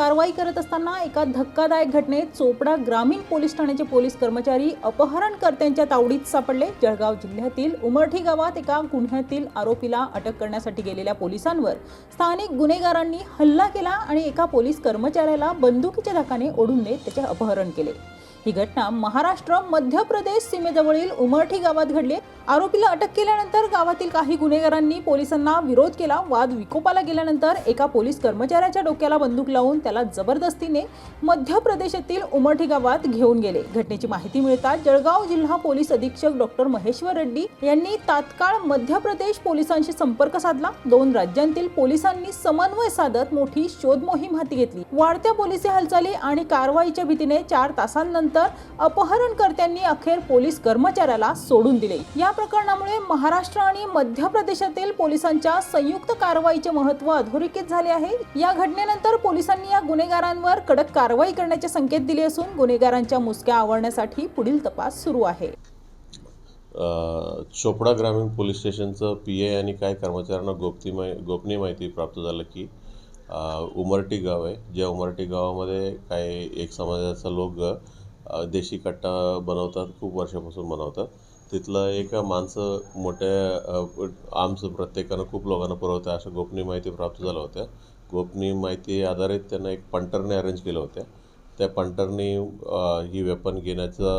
कारवाई करत असताना एका धक्कादायक घटनेत चोपडा ग्रामीण पोलीस ठाण्याचे पोलीस कर्मचारी अपहरणकर्त्यांच्या तावडीत सापडले. जळगाव जिल्ह्यातील उमरठी गावात एका गुन्ह्यातील आरोपीला अटक करण्यासाठी गेलेल्या पोलिसांवर स्थानिक गुन्हेगारांनी हल्ला केला आणि एका पोलीस कर्मचाऱ्याला बंदुकीच्या धाकाने ओढून देत त्याचे अपहरण केले. ही घटना महाराष्ट्र मध्य प्रदेश सीमेजवळील उमरठी गावात घडली. आरोपीला अटक केल्यानंतर गावातील काही गुन्हेगारांनी पोलिसांना विरोध केला. वाद विकोपाला गेल्यानंतर एका पोलीस कर्मचाऱ्याच्या डोक्याला बंदूक लावून त्याला जबरदस्तीने मध्य प्रदेशातील उमरठी गावात घेऊन गेले. घटनेची माहिती मिळताच जळगाव जिल्हा पोलीस अधीक्षक डॉक्टर महेश्वर रेड्डी यांनी तात्काळ मध्य प्रदेश पोलिसांशी संपर्क साधला. दोन राज्यांतील पोलिसांनी समन्वय साधत मोठी शोध मोहीम हाती घेतली. वाढत्या पोलिसी हालचाली आणि कारवाईच्या भीतीने चार तासांनंतर अपहरणकर्त्यांनी अखेर पोलीस कर्मचाऱ्याला सोडून दिले. या प्रकरणामुळे महाराष्ट्र आणि मध्य प्रदेशातील पोलिसांच्या संयुक्त कारवाईचे महत्त्व अधोरेखित झाले आहे. या घटनेनंतर पोलिसांनी या गुन्हेगारांवर कडक कारवाई करण्याचे संकेत दिले असून गुन्हेगारांच्या मुसक्या आवळण्यासाठी पुढील तपास सुरू आहे. चोपडा ग्रामीण पोलीस स्टेशनचं पी ए आणि काही कर्मचाऱ्यांना गोपती माहि गोपनीय माहिती प्राप्त झालं की उमरटी गाव आहे. ज्या उमरटी गावामध्ये काही एक समाजाचा लोक देशी कट्टा बनवतात खूप वर्षापासून बनवतात. तिथलं एक माणसं मोठ्या आर्म्स प्रत्येकानं खूप लोकांना पुरवत्या अशा गोपनीय माहिती प्राप्त झाल्या होत्या. गोपनीय माहिती आधारित त्यांना एक पंटरने अरेंज केलं होत्या. त्या पंटरने ही वेपन घेण्याचा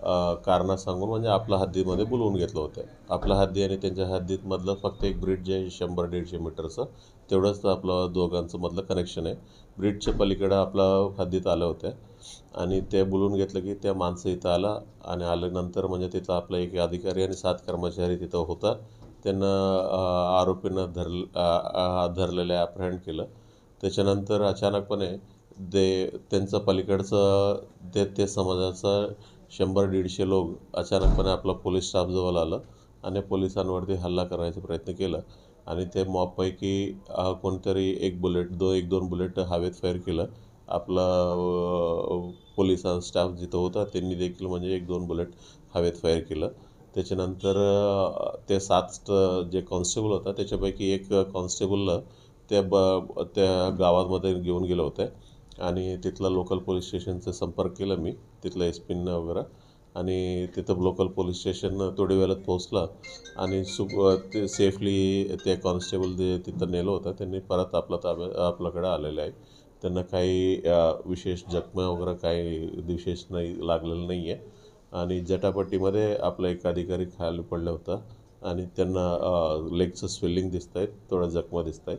कारणं सांगून म्हणजे आपल्या हद्दीमध्ये बोलवून घेतलं होतं. आपल्या हद्दी आणि त्यांच्या हद्दीतमधलं फक्त एक ब्रिज आहे शंभर दीडशे मीटरचं तेवढंच तर आपलं दोघांचं मधलं कनेक्शन आहे. ब्रिजच्या पलीकडं आपलं हद्दीत आलं होतं आणि ते बोलवून घेतलं की त्या माणसं इथं आला आणि आल्यानंतर म्हणजे तिथं आपला एक अधिकारी आणि सात कर्मचारी तिथं होता. त्यांना आरोपीनं धर धरलेलं ॲप्रहेंड केलं. त्याच्यानंतर अचानकपणे ते त्यांचं पलीकडचं ते ते समाजाचं शंभर दीडशे लोक अचानकपणे आपला पोलीस स्टाफ जवळ आलं आणि पोलिसांवरती हल्ला करायचा प्रयत्न केला आणि ते मॉबपैकी कोणतरी एक बुलेट दो एक दोन बुलेट हवेत फायर केलं. आपला पोलिसां स्टाफ जिथं होता त्यांनी देखील म्हणजे एक दोन बुलेट हवेत फायर केलं. त्याच्यानंतर ते सात जे कॉन्स्टेबल होता त्याच्यापैकी एक कॉन्स्टेबलला त्या ब त्या गावामध्ये घेऊन गेलं होतं. आणि तिथलं लोकल पोलीस स्टेशनचा संपर्क केला मी तिथलं एस पीनं वगैरे. आणि तिथं लोकल पोलीस स्टेशन थोड्या वेळात पोहोचला आणि सु ते सेफली ते कॉन्स्टेबल जे तिथं नेलं होतं त्यांनी परत आपला ताब्या आपल्याकडे आलेले आहे त्यांना काही विशेष जखमा वगैरे काही विशेष नाही लागलेलं नाही आहे आणि जटापट्टीमध्ये आपला एक अधिकारी खाली पडला होता आणि त्यांना लेगचं स्वेलिंग दिसत आहेत थोड्या जखमा दिसत आहेत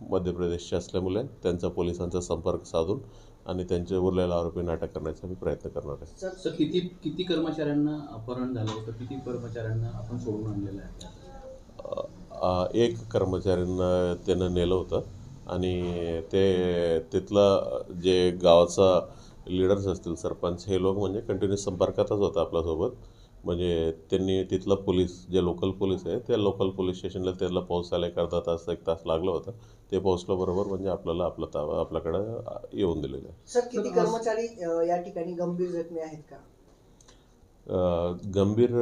मध्य प्रदेशची असल्यामुळे त्यांचा पोलिसांचा संपर्क साधून आणि त्यांचे उरलेल्या आरोपींना अटक करण्याचा मी प्रयत्न करणार आहे. सर किती किती कर्मचाऱ्यांना अपहरण झालं होतं? किती कर्मचाऱ्यांना आपण सोडून आणलेलं आहे? एक कर्मचाऱ्यांना त्यानं नेलं होतं आणि ते तिथलं जे गावाचा लीडर्स असतील सरपंच हे लोक म्हणजे कंटिन्यूस संपर्कातच होतं आपल्यासोबत. म्हणजे त्यांनी तिथलं पोलीस जे लोकल पोलीस आहे त्या लोकल पोलीस स्टेशनला त्याला पोहोचायला एक अर्धा तास एक तास लागला होता. ते पोहोचल्याबरोबर म्हणजे आपल्याला आपलं ताबा आपल्याकडं येऊन दिलेलं आहे. सर किती कर्मचारी या ठिकाणी गंभीर जखमी आहेत का? गंभीर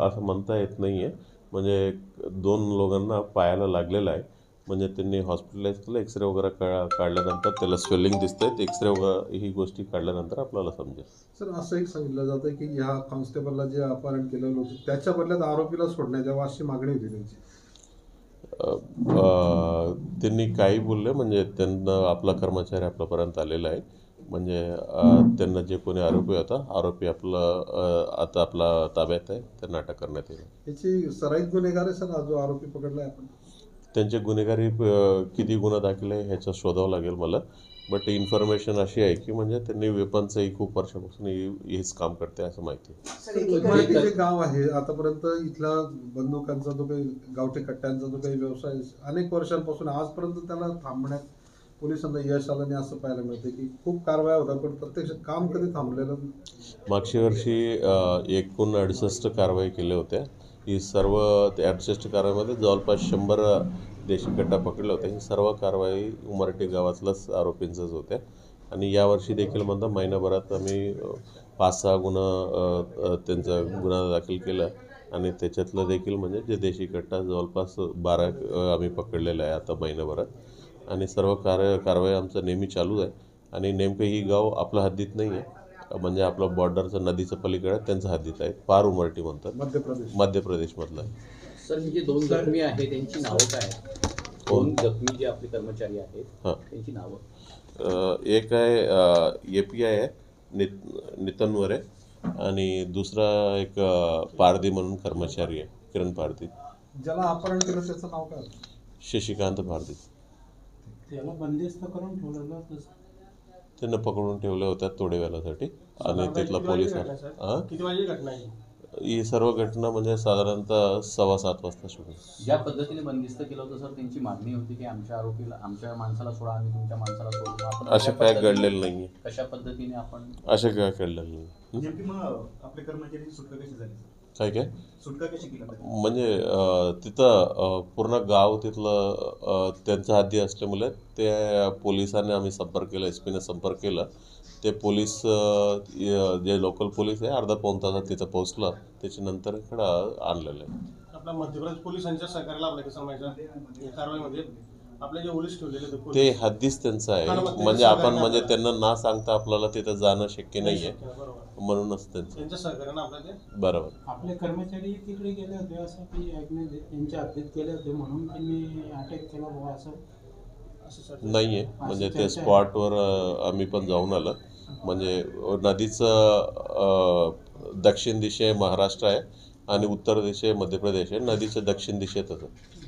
असं म्हणता येत नाही आहे म्हणजे दोन लोकांना पायाला लागलेलं आहे. म्हणजे त्यांनी हॉस्पिटलाइज केलं एक्सरे वगैरे का काढल्यानंतर त्याला स्वेलिंग दिसतंय. एक्सरे वगैरे ही गोष्टी काढल्यानंतर आपल्याला समजेल. सर असं एक सांगितलं जातं की ह्या कॉन्स्टेबलला जे अपहरण केलेलं होतं त्याच्या बदल्यात आरोपीला सोडण्यात यावं अशी मागणी होती त्यांची. त्यांनी काही बोलले म्हणजे त्यांना आपला कर्मचारी आपल्यापर्यंत आलेला आहे. म्हणजे त्यांना जे कोणी आरोपी होता आरोपी आपलं आता आपला ताब्यात आहे त्यांना अटक करण्यात येईल. याची सराईत गुन्हेगार आहे सर जो आरोपी पकडलाय आपण. त्यांचे गुन्हेगारी किती गुन्हा दाखल आहे ह्याचं शोधावं लागेल मला. बट इन्फॉर्मेशन अशी आहे की म्हणजे त्यांनी वेपनचंही खूप वर्षापासून हे- हेच काम करते असं माहिती आहे. जे गाव आहे. आतापर्यंत इथला बंदुकांचा जो काही गावठी कट्ट्यांचा जो काही व्यवसाय अनेक वर्षांपासून आजपर्यंत त्याला थांबण्यात पोलिसांना यश आलं नाही असं पाहायला मिळते की खूप कारवाया होतात पण प्रत्यक्ष काम कधी थांबलेलं. मागच्या वर्षी एकूण अडुसष्ट कारवाई केल्या होत्या. ही सर्व त्या अडुसष्ट कारवाईमध्ये जवळपास शंभर देशी कट्टा पकडला होता. ही सर्व कारवाई उमरटे गावातलाच आरोपींचंच होत्या आणि यावर्षी देखील म्हणता महिनाभरात आम्ही पाच सहा गुन्हा त्यांचा गुन्हा दाखल केला. आणि त्याच्यातलं देखील म्हणजे जे देशी कट्टा जवळपास बारा आम्ही पकडलेला आहे आता महिनाभरात. आणि सर्व कार कारवाई आमचं नेहमी चालू आहे. आणि नेमकं ही गाव आपल्या हद्दीत नाही आहे. म्हणजे आपलं बॉर्डरचं नदीचं पलीकडे आहे, त्यांच्या हद्दीत आहे पार उमरटी म्हणतात. मध्य प्रदेश मध्य प्रदेशमधलं आहे. सर ही जे दोन जखमी आहेत त्यांची नावं काय दोन जखमी जे आपले कर्मचारी आहेत हां. त्यांची नावं? एक आहे ए पी आय आहे नित नितनवर आहे आणि दुसरा एक अ, पारधी म्हणून कर्मचारी आहे किरण पारधी. ज्याला अपहरण केलं त्याचं नाव काय? शशिकांत पारधी. त्याला बंदिस्त करून ठेवलेलं त्यांना पकडून ठेवल्या होत्या थोड्या वेळासाठी आणि तिथला पोलीस हां? किती वाजली घटना आहे ही? सर्व घटना म्हणजे साधारणतः सव्वा सात वाजता सुरू. ज्या पद्धतीने बंदिस्त केलं होतं सर त्यांची मागणी होती की आमच्या आरोपीला आमच्या माणसाला सोडा आम्ही तुमच्या माणसाला सोडू. कशा काय पद्धतीने- घडलेलं नाही कशा पद्धतीने आपण असं काय घडलेलं नाही? नेमकी मग आपले कर्मचारी सुटका कशी झाली काय काय? म्हणजे? अ, तिथं पूर्ण गाव तिथलं त्यांच्या हद्दी असल्यामुळे ते पोलिसांनी आम्ही संपर्क केला एस पीने संपर्क केला. ते पोलीस जे लोकल पोलीस आहे अर्धा पाऊण तासात तिथं पोहोचलं. त्याच्यानंतर इकडं आणलेलं आहे. आपल्या मध्य प्रदेश पोलिसांच्या सहकार्य ते हद्दीच त्यांचं हा आहे म्हणजे आपण म्हणजे त्यांना ना सांगता आपल्याला तिथं जाणं शक्य नाही आहे बरोबर. म्हणूनच त्यांचं. बरोबर. आपले कर्मचारी तिकडे गेले होते असं की हद्दीत गेले होते म्हणून त्यांनी अटॅक केला बुवा असं. असं सर नाही आहे म्हणजे ते. स्पॉटवर आम्ही पण जाऊन आलं. म्हणजे नदीचं दक्षिण दिशे महाराष्ट्र आहे आणि उत्तर दिशे मध्य प्रदेश आहे. नदीच्या दक्षिण दिशेतच आहे.